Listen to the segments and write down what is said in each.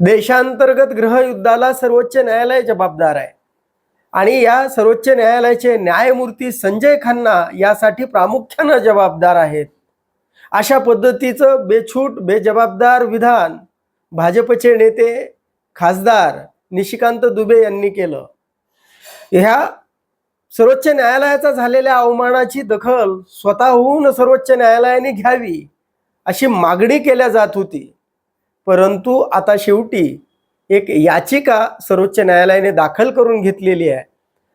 देशांतर्गत गृहयुद्धाला सर्वोच्च न्यायालय जबाबदार आहे. आणि या सर्वोच्च न्यायालयाचे न्यायमूर्ती संजय खन्ना यासाठी प्रामुख्यानं जबाबदार आहेत. अशा पद्धतीचं बेछूट बेजबाबदार विधान भाजपचे नेते खासदार निशिकांत दुबे यांनी केलं. ह्या सर्वोच्च न्यायालयाचा झालेल्या अवमानाची दखल स्वतःहून सर्वोच्च न्यायालयाने घ्यावी अशी मागणी केल्या जात होती. परंतु आता शेवटी एक याचिका सर्वोच्च न्यायालयाने दाखल करून घेतलेली आहे.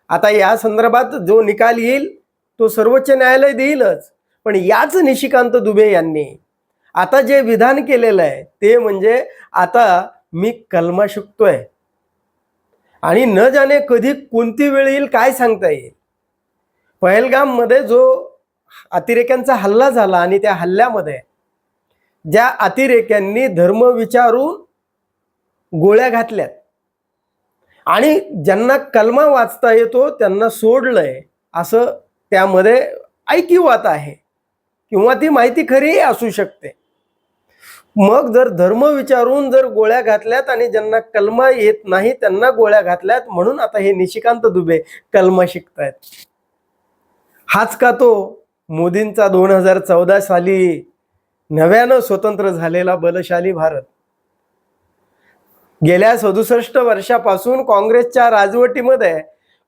आता या संदर्भात जो निकाल येईल तो सर्वोच्च न्यायालय देईलच. पण याच निशिकांत दुबे यांनी आता जे विधान केलेलं आहे ते म्हणजे आता मी कलमा शिकतोय. आणि न जाणे कधी कोणती वेळ येईल काय सांगता येईल. पहलगाममध्ये जो अतिरेक्यांचा हल्ला झाला आणि त्या हल्ल्यामध्ये ज्या अतिरेक्यांनी धर्म विचारून गोळ्या घातल्यात आणि ज्यांना कलमा वाचता येतो त्यांना सोडलंय असं त्यामध्ये ऐकिवात आहे किंवा ती माहिती खरीही असू शकते. मग जर धर्म विचारून जर गोळ्या घातल्यात आणि ज्यांना कलमा येत नाही त्यांना गोळ्या घातल्यात म्हणून आता हे निशिकांत दुबे कलमा शिकतायत. हाच का तो मोदींचा दोन हजार चौदा साली नव्यानं स्वतंत्र झालेला बलशाली भारत. गेल्या सदुसष्ट वर्षापासून काँग्रेसच्या राजवटीमध्ये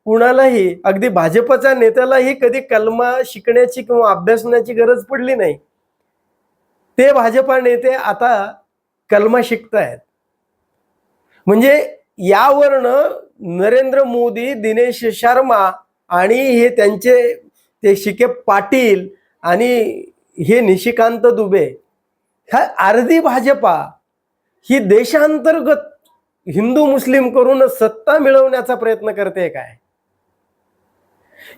कुणालाही अगदी भाजपच्या नेत्यालाही कधी कलमा शिकण्याची किंवा अभ्यासण्याची गरज पडली नाही. ते भाजपा नेते आता कलमा शिकतायत. म्हणजे यावरनं नरेंद्र मोदी दिनेश शर्मा आणि हे त्यांचे ते शिके पाटील आणि हे निशिकांत दुबे ह्या अर्धी भाजपा ही देशांतर्गत हिंदू मुस्लिम करून सत्ता मिळवण्याचा प्रयत्न करते काय?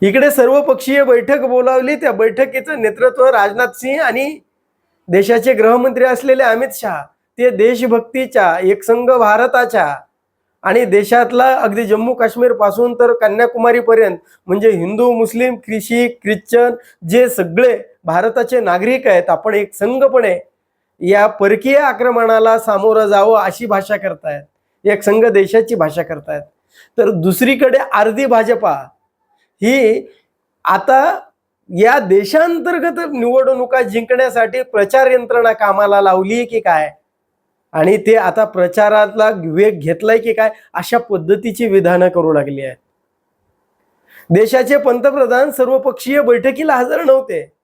इकडे सर्वपक्षीय बैठक बोलावली त्या बैठकीचं नेतृत्व राजनाथ सिंह आणि देशाचे गृहमंत्री असलेले अमित शहा ते देशभक्तीच्या एकसंघ भारताच्या आणि देशातला अगदी जम्मू काश्मीरपासून तर कन्याकुमारी पर्यंत म्हणजे हिंदू मुस्लिम ख्रिशी ख्रिश्चन जे सगळे भारताचे नागरिक आहेत आपण एक संघपणे या परकीय आक्रमणाला सामोरं जावं अशी भाषा करतायत. एक संघ देशाची भाषा करतायत. तर दुसरीकडे अर्धी भाजपा ही आता या देशांतर्गत निवडणुका जिंकण्यासाठी प्रचार यंत्रणा कामाला लावली की काय? आणि ते आता प्रचारातला वेग घेतलाय की काय? अशा पद्धतीची विधानं करू लागली आहेत. देशाचे पंतप्रधान सर्वपक्षीय बैठकीला हजर नव्हते.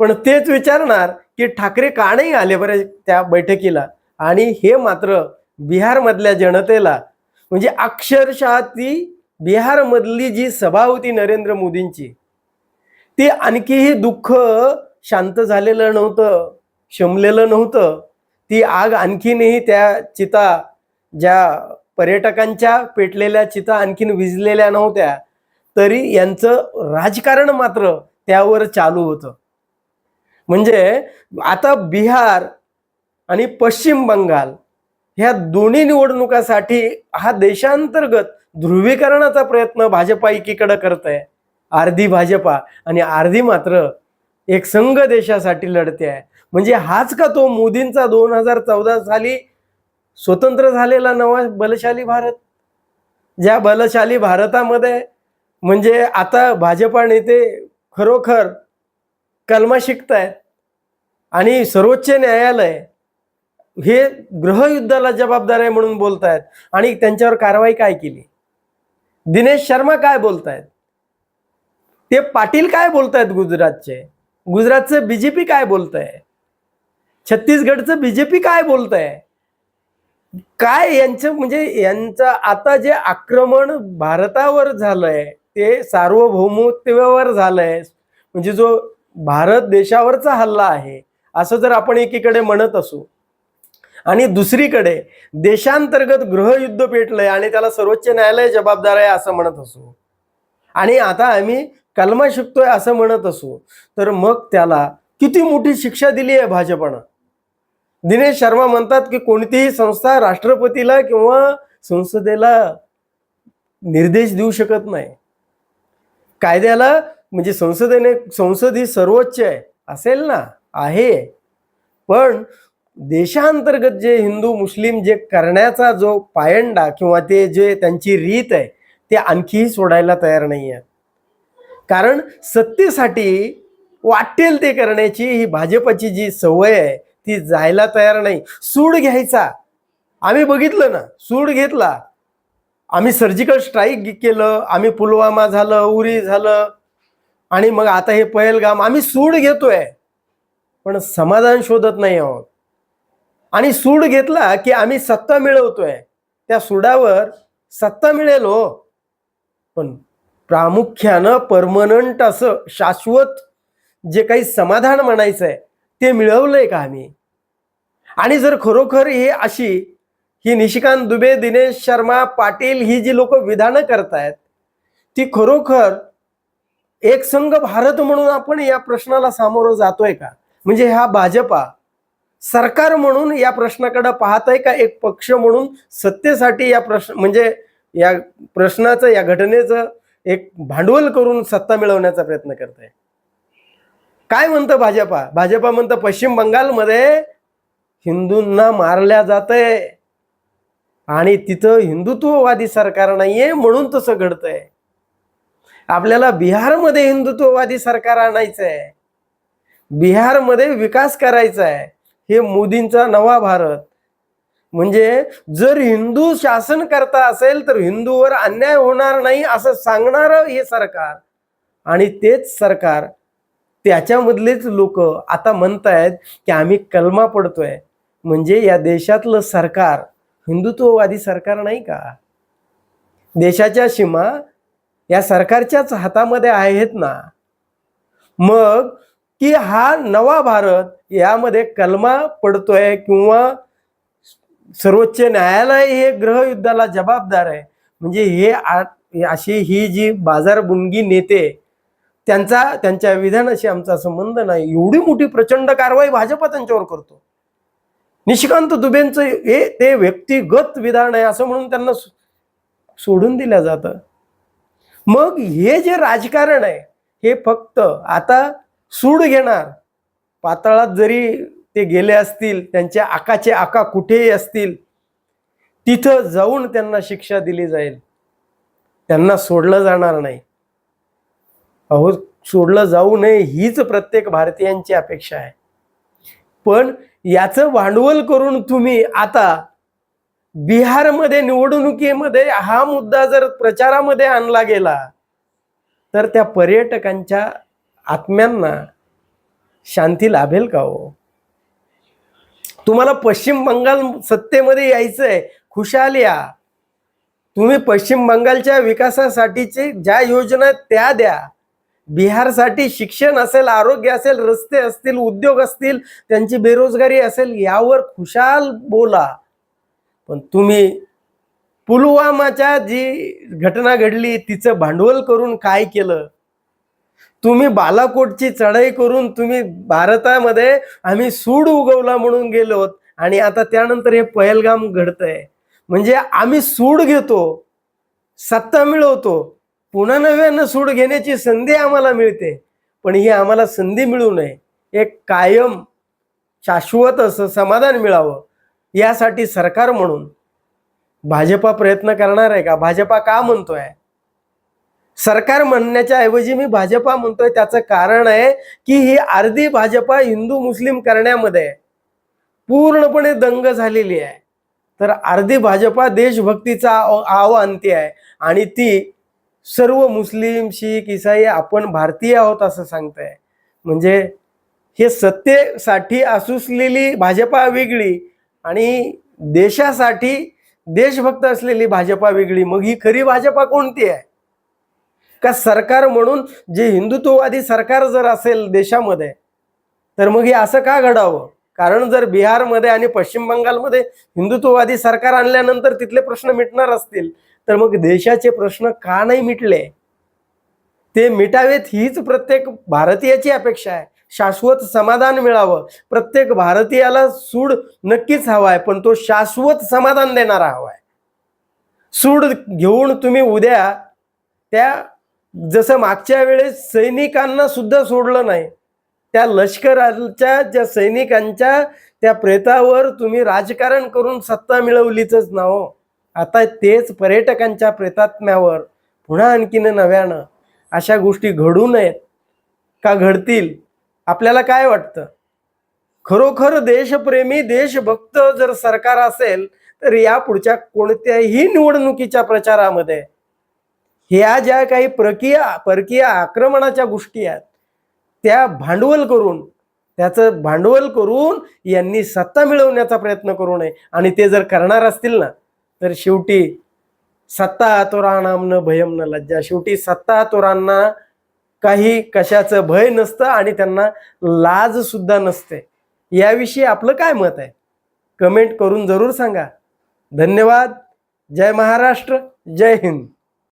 पण तेच विचारणार की ठाकरे का नाही आले बरे त्या बैठकीला? आणि हे मात्र बिहारमधल्या जनतेला म्हणजे अक्षरशः ती बिहारमधली जी सभा होती नरेंद्र मोदींची ती आणखीही दुःख शांत झालेलं नव्हतं शमलेलं नव्हतं. ती आग आणखीनही त्या चिता ज्या पर्यटकांच्या पेटलेल्या चिता आणखीन विजलेल्या नव्हत्या तरी यांचं राजकारण मात्र त्यावर चालू होतं. म्हणजे आता बिहार आणि पश्चिम बंगाल ह्या दोन्ही निवडणुकासाठी हा देशांतर्गत ध्रुवीकरणाचा प्रयत्न भाजपा एकीकडे करत आहे अर्धी भाजपा आणि अर्धी मात्र एक संघ देशासाठी लढते आहे. म्हणजे हाच का तो मोदींचा दोन हजार चौदा साली स्वतंत्र झालेला नवा बलशाली भारत? ज्या बलशाली भारतामध्ये म्हणजे आता भाजपा नेते खरोखर कलमा शिकतायत आणि सर्वोच्च न्यायालय हे गृहयुद्धाला जबाबदार आहे म्हणून बोलतायत आणि त्यांच्यावर कारवाई काय केली? दिनेश शर्मा काय बोलतायत? ते पाटील काय बोलतायत गुजरातचे? गुजरातचं बीजेपी काय बोलतंय? छत्तीसगडचं बीजेपी काय बोलतंय? काय यांचं म्हणजे यांचं आता जे आक्रमण भारतावर झालंय ते सार्वभौमत्वावर झालंय म्हणजे जो भारत देशावरचा हल्ला आहे असं जर आपण एकीकडे म्हणत असू. आणि दुसरीकडे देशांतर्गत गृहयुद्ध पेटलंय आणि त्याला सर्वोच्च न्यायालय जबाबदार आहे असं म्हणत असू. आणि आता आम्ही कलमा शिकतोय असं म्हणत असू तर मग त्याला किती मोठी शिक्षा दिली आहे भाजपनं? दिनेश शर्मा म्हणतात की कोणतीही संस्था राष्ट्रपतीला किंवा संसदेला निर्देश देऊ शकत नाही. कायद्याला म्हणजे संसदेने संसद ही सर्वोच्च आहे. असेल ना? आहे. पण देशांतर्गत जे हिंदू मुस्लिम जे करण्याचा जो पायंडा किंवा ते जे त्यांची रीत आहे ते आणखीही सोडायला तयार नाही आहेत. कारण सत्तेसाठी वाटेल ते करण्याची ही भाजपची जी सवय आहे ती जायला तयार नाही. सूड घ्यायचा. आम्ही बघितलं ना सूड घेतला. आम्ही सर्जिकल स्ट्राईक केलं आम्ही पुलवामा झालं उरी झालं आणि मग आता हे पहलगाम आम्ही सूड घेतोय. पण समाधान शोधत नाही आहोत. आणि सूड घेतला की आम्ही सत्ता मिळवतोय. त्या सुडावर सत्ता मिळेल हो. पण प्रामुख्यानं परमनंट असं शाश्वत जे काही समाधान म्हणायचं आहे ते मिळवलंय का आम्ही? आणि जर खरोखर ही अशी ही निशिकांत दुबे दिनेश शर्मा पाटील ही जी लोक विधानं करतायत ती खरोखर एक संघ भारत म्हणून आपण या प्रश्नाला सामोरं जातोय का? म्हणजे हा भाजपा सरकार म्हणून या प्रश्नाकडे पाहत आहे का एक पक्ष म्हणून सत्तेसाठी या प्रश्न म्हणजे या प्रश्नाचं या घटनेचं एक भांडवल करून सत्ता मिळवण्याचा प्रयत्न करत आहे काय म्हणतं भाजपा? भाजपा म्हणतं पश्चिम बंगालमध्ये हिंदूंना मारल्या जात आहे आणि तिथं हिंदुत्ववादी सरकार नाहीये म्हणून तसं घडतंय. आपल्याला बिहारमध्ये हिंदुत्ववादी सरकार आणायचं आहे बिहारमध्ये विकास करायचा आहे हे मोदींचा नवा भारत. म्हणजे जर हिंदू शासन करता असेल तर हिंदूवर अन्याय होणार नाही असं सांगणारं हे सरकार. आणि तेच सरकार त्याच्यामधलेच लोक आता म्हणतायत की आम्ही कलमा पडतोय. म्हणजे या देशातलं सरकार हिंदुत्ववादी सरकार नाही का? देशाच्या सीमा या सरकारच्याच हातामध्ये आहेत ना. मग की हा नवा भारत यामध्ये कलमा पडतोय किंवा सर्वोच्च न्यायालय हे ग्रहयुद्धाला जबाबदार आहे. म्हणजे हे अशी ही जी बाजारबुणगी नेते त्यांचा त्यांच्या विधानाशी आमचा संबंध नाही. एवढी मोठी प्रचंड कारवाई भाजपा त्यांच्यावर करतो. निशिकांत दुबेंचं हे ते व्यक्तिगत विधान आहे असं म्हणून त्यांना सोडून दिलं जातं. मग हे जे राजकारण आहे हे फक्त आता सूड घेणार. पातळात जरी ते गेले असतील त्यांच्या आकाचे आका कुठेही असतील तिथं जाऊन त्यांना शिक्षा दिली जाईल. त्यांना सोडलं जाणार नाही. अहो सोडलं जाऊ नये हीच प्रत्येक भारतीयांची अपेक्षा आहे. पण याचं भांडवल करून तुम्ही आता बिहारमध्ये निवडणुकीमध्ये हा मुद्दा जर प्रचारामध्ये आणला गेला तर त्या पर्यटकांच्या आत्म्यांना शांती लाभेल का हो? तुम्हाला पश्चिम बंगाल सत्तेमध्ये यायचंय खुशाल या. तुम्ही पश्चिम बंगालच्या विकासासाठीचे ज्या योजना आहेत त्या द्या. बिहारसाठी शिक्षण असेल आरोग्य असेल रस्ते असतील उद्योग असतील त्यांची बेरोजगारी असेल यावर खुशाल बोला. पण तुम्ही पुलवामाच्या जी घटना घडली तिचं भांडवल करून काय केलं? तुम्ही बालाकोटची चढाई करून तुम्ही भारतामध्ये आम्ही सूड उगवला म्हणून गेलोत आणि आता त्यानंतर हे पहलगाम घडतंय. म्हणजे आम्ही सूड घेतो सत्ता मिळवतो. पुन्हा नव्यानं सूड घेण्याची संधी आम्हाला मिळते. पण ही आम्हाला संधी मिळू नये. एक कायम शाश्वत असं समाधान मिळावं. यासाठी सरकार म्हणून भाजपा प्रयत्न करणार आहे का? भाजपा का म्हणतोय? सरकार म्हणण्याच्या ऐवजी मी भाजपा म्हणतोय त्याचं कारण आहे की ही अर्धी भाजपा हिंदू मुस्लिम करण्यामध्ये पूर्णपणे दंग झालेली आहे. तर अर्धी भाजपा देशभक्तीचा आव आणते आहे आणि ती सर्व मुस्लिम शीख इसाई आपण भारतीय आहोत असं सांगताय. म्हणजे हे सत्तेसाठी असूसलेली भाजपा वेगळी आणि देशासाठी देशभक्त असलेली भाजपा वेगळी. मग ही खरी भाजपा कोणती आहे? का सरकार म्हणून जे हिंदुत्ववादी सरकार जर असेल देशामध्ये तर मग हे असं का घडावं? कारण जर बिहारमध्ये आणि पश्चिम बंगालमध्ये हिंदुत्ववादी सरकार आणल्यानंतर तिथले प्रश्न मिटणार असतील तर मग देशाचे प्रश्न का नाही मिटले? ते मिटावेत हीच प्रत्येक भारतीयाची अपेक्षा आहे. शाश्वत समाधान मिळावं. प्रत्येक भारतीयाला सूड नक्कीच हवा आहे पण तो शाश्वत समाधान देणारा हवा आहे सूड घेऊन तुम्ही उद्या त्या जसं मागच्या वेळेस सैनिकांना सुद्धा सोडलं नाही त्या लष्कराच्या ज्या सैनिकांच्या त्या प्रेतावर तुम्ही राजकारण करून सत्ता मिळवलीच ना हो. आता तेच पर्यटकांच्या प्रेतात्म्यावर पुन्हा आणखीन नव्यानं अशा गोष्टी घडू नयेत का घडतील? आपल्याला काय वाटतं? खरोखर देशप्रेमी देशभक्त जर सरकार असेल तर या पुढच्या कोणत्याही निवडणुकीच्या प्रचारामध्ये ह्या ज्या काही प्रक्रिया परकीय आक्रमणाच्या गोष्टी आहेत त्या भांडवल करून त्याचं भांडवल करून यांनी सत्ता मिळवण्याचा प्रयत्न करू नये. आणि ते जर करणार असतील ना तर शेवटी सत्ता आतोराणाम न भयम न लज्जा. शेवटी सत्ता आतोरांना काही कशाचं भय नसतं आणि त्यांना लाज सुद्धा नसते. याविषयी आपलं काय मत आहे? कमेंट करून जरूर सांगा. धन्यवाद. जय महाराष्ट्र. जय हिंद.